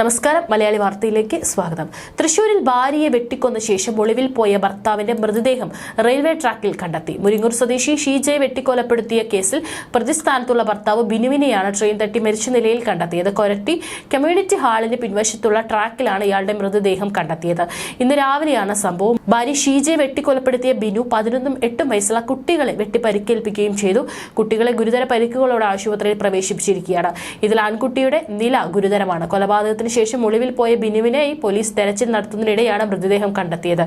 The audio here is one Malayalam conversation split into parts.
നമസ്കാരം. മലയാളി വാർത്തയിലേക്ക് സ്വാഗതം. തൃശൂരിൽ ഭാര്യയെ വെട്ടിക്കൊന്ന ശേഷം ഒളിവിൽ പോയ ഭർത്താവിന്റെ മൃതദേഹം റെയിൽവേ ട്രാക്കിൽ കണ്ടെത്തി. മുരിങ്ങൂർ സ്വദേശി ഷീജയെ വെട്ടിക്കൊലപ്പെടുത്തിയ കേസിൽ പ്രതിസ്ഥാനത്തുള്ള ഭർത്താവ് ബിനുവിനെയാണ് ട്രെയിൻ തട്ടി മരിച്ച നിലയിൽ കണ്ടെത്തിയത്. കൊരട്ടി കമ്മ്യൂണിറ്റി ഹാളിന് പിൻവശത്തുള്ള ട്രാക്കിലാണ് ഇയാളുടെ മൃതദേഹം കണ്ടെത്തിയത്. ഇന്ന് രാവിലെയാണ് സംഭവം. ഭാര്യ ഷീജയെ വെട്ടിക്കൊലപ്പെടുത്തിയ ബിനു പതിനൊന്നും എട്ടും വയസ്സുള്ള കുട്ടികളെ വെട്ടി പരിക്കേൽപ്പിക്കുകയും ചെയ്തു. കുട്ടികളെ ഗുരുതര പരിക്കുകളോടെ ആശുപത്രിയിൽ പ്രവേശിപ്പിച്ചിരിക്കുകയാണ്. ഇതിൽ ആൺകുട്ടിയുടെ നില ഗുരുതരമാണ്. കൊലപാതകത്തിന് ശേഷം ഒളിവിൽ പോയ ബിനുവിനെ പോലീസ് തെരച്ചിൽ നടത്തുന്നതിനിടെയാണ് മൃതദേഹം കണ്ടെത്തിയത്.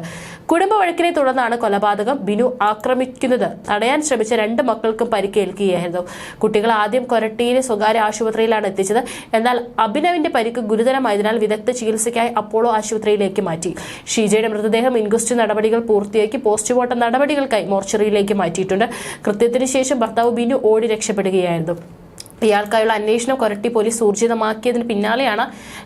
കുടുംബ വഴക്കിനെ തുടർന്നാണ് കൊലപാതകം ബിനു ആക്രമിക്കുന്നത്. തടയാൻ ശ്രമിച്ച രണ്ട് മക്കൾക്കും പരിക്കേൽക്കുകയായിരുന്നു. കുട്ടികൾ ആദ്യം കൊരട്ടിയിലെ സ്വകാര്യ ആശുപത്രിയിലാണ് എത്തിച്ചത്. എന്നാൽ അഭിനവിന്റെ പരിക്ക് ഗുരുതരമായതിനാൽ വിദഗ്ധ ചികിത്സയ്ക്കായി അപ്പോളോ ആശുപത്രിയിലേക്ക് മാറ്റി. ഷീജയുടെ മൃതദേഹം ഇൻക്വസ്റ്റ് നടപടികൾ പൂർത്തിയാക്കി പോസ്റ്റ്മോർട്ടം നടപടികൾക്കായി മോർച്ചറിയിലേക്ക് മാറ്റിയിട്ടുണ്ട്. കൃത്യത്തിന് ശേഷം ഭർത്താവ് ബിനു ഓടി രക്ഷപ്പെടുകയായിരുന്നു. ഇയാൾക്കായുള്ള അന്വേഷണം കൊരട്ടി പോലീസ് ഊർജിതമാക്കിയതിന് പിന്നാലെയാണ്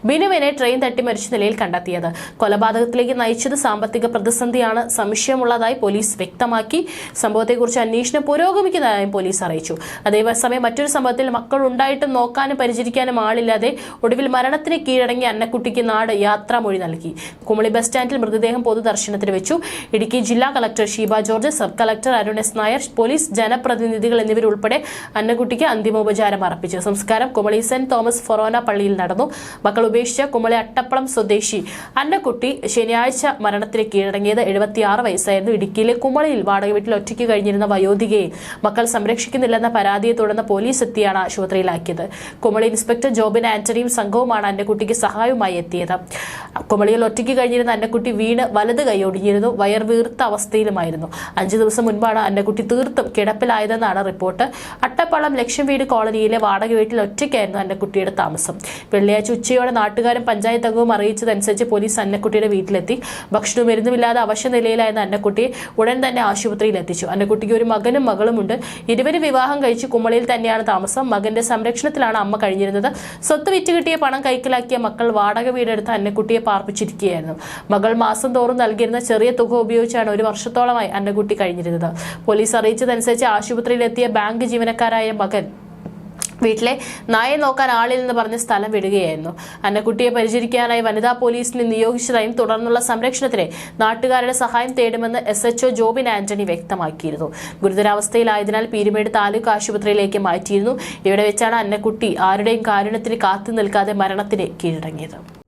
ബിനുവിനെ ട്രെയിൻ തട്ടി മരിച്ച നിലയിൽ കണ്ടെത്തിയത്. കൊലപാതകത്തിലേക്ക് നയിച്ചത് സാമ്പത്തിക പ്രതിസന്ധിയാണ് സംശയമുള്ളതായി പോലീസ് വ്യക്തമാക്കി. സംഭവത്തെക്കുറിച്ച് അന്വേഷണം പുരോഗമിക്കുന്നതായും പോലീസ് അറിയിച്ചു. അതേസമയം മറ്റൊരു സംഭവത്തിൽ മക്കൾ ഉണ്ടായിട്ടും നോക്കാനും പരിചരിക്കാനും ആളില്ലാതെ ഒടുവിൽ മരണത്തിന് കീഴടങ്ങിയ അന്നക്കുട്ടിക്ക് നാട് യാത്രാമൊഴി നൽകി. കുമളി ബസ് സ്റ്റാൻഡിൽ മൃതദേഹം പൊതുദർശനത്തിന് വെച്ചു. ഇടുക്കി ജില്ലാ collector Sheeba George sub collector Arun S Nair police ജനപ്രതിനിധികൾ എന്നിവരുൾപ്പെടെ അന്നക്കുട്ടിക്ക് അന്തിമോപചാരം അർപ്പിച്ചു സംസ്കാരം കുമളി സെന്റ് തോമസ് ഫൊറോന പള്ളിയിൽ നടന്നു. മക്കൾ ഉപേക്ഷിച്ച കുമളി അട്ടപ്പളം സ്വദേശി അന്നക്കുട്ടി ശനിയാഴ്ച മരണത്തിന് കീഴടങ്ങിയത് എഴുപത്തിയാറ് വയസ്സായിരുന്നു. ഇടുക്കിയിലെ കുമളിയിൽ വാടക വീട്ടിൽ ഒറ്റയ്ക്ക് കഴിഞ്ഞിരുന്ന വയോധികയെ മക്കൾ സംരക്ഷിക്കുന്നില്ലെന്ന പരാതിയെ തുടർന്ന് പോലീസ് എത്തിയാണ് ആശുപത്രിയിലാക്കിയത്. കുമളി ഇൻസ്പെക്ടർ ജോബിൻ ആന്റണിയും സംഘവുമാണ് അന്നക്കുട്ടിക്ക് സഹായവുമായി എത്തിയത്. കുമളിയിൽ ഒറ്റയ്ക്ക് കഴിഞ്ഞിരുന്ന അന്നക്കുട്ടി വീണ് വലത് കൈയൊടിഞ്ഞിരുന്നു വയർ വീർത്ത അവസ്ഥയിലുമായിരുന്നു. അഞ്ചു ദിവസം മുൻപാണ് അന്നക്കുട്ടി തീർത്തും കിടപ്പിലായതെന്നാണ് റിപ്പോർട്ട്. അട്ടപ്പാളം ലക്ഷം വീട് കോളനിയിലെ വാടക വീട്ടിൽ ഒറ്റയ്ക്കായിരുന്നു അന്നക്കുട്ടിയുടെ താമസം. വെള്ളിയാഴ്ച ഉച്ചയോടെ നാട്ടുകാരും പഞ്ചായത്ത് അംഗവും അറിയിച്ചതനുസരിച്ച് പോലീസ് അന്നക്കുട്ടിയുടെ വീട്ടിലെത്തി. ഭക്ഷണവും മരുന്നുമില്ലാതെ അവശ്യ നിലയിലായിരുന്ന അന്നക്കുട്ടിയെ ഉടൻ തന്നെ ആശുപത്രിയിൽ എത്തിച്ചു. അന്നക്കുട്ടിക്ക് ഒരു മകനും മകളുമുണ്ട്. ഇരുവരും വിവാഹം കഴിച്ച് കുമളിയിൽ തന്നെയാണ് താമസം. മകന്റെ സംരക്ഷണത്തിലാണ് അമ്മ കഴിഞ്ഞിരുന്നത്. സ്വത്ത് വിറ്റ് കിട്ടിയ പണം കൈക്കലാക്കിയ മക്കൾ വാടക വീടെടുത്ത് അന്നക്കുട്ടിയെ പാർപ്പിച്ചിരിക്കുകയായിരുന്നു. മകൾ മാസം തോറും നൽകിയിരുന്ന ചെറിയ തുക ഉപയോഗിച്ചാണ് ഒരു വർഷത്തോളമായി അന്നക്കുട്ടി കഴിഞ്ഞിരുന്നത്. പോലീസ് അറിയിച്ചതനുസരിച്ച് ആശുപത്രിയിലെത്തിയ ബാങ്ക് ജീവനക്കാരായ മകൻ വീട്ടിലെ നായെ നോക്കാൻ ആളില്ലെന്ന് പറഞ്ഞ് സ്ഥലം വിടുകയായിരുന്നു. അന്നക്കുട്ടിയെ പരിചരിക്കാനായി വനിതാ പോലീസിനെ നിയോഗിച്ചതായും തുടർന്നുള്ള സംരക്ഷണത്തിന് നാട്ടുകാരുടെ സഹായം തേടുമെന്ന് S H O Jobin Antony വ്യക്തമാക്കിയിരുന്നു. ഗുരുതരാവസ്ഥയിലായതിനാൽ പീരുമേട് താലൂക്ക് ആശുപത്രിയിലേക്ക് മാറ്റിയിരുന്നു. ഇവിടെ വെച്ചാണ് അന്നക്കുട്ടി ആരുടെയും കാരുണ്യത്തിന് കാത്തു നിൽക്കാതെ മരണത്തിന് കീഴടങ്ങിയത്.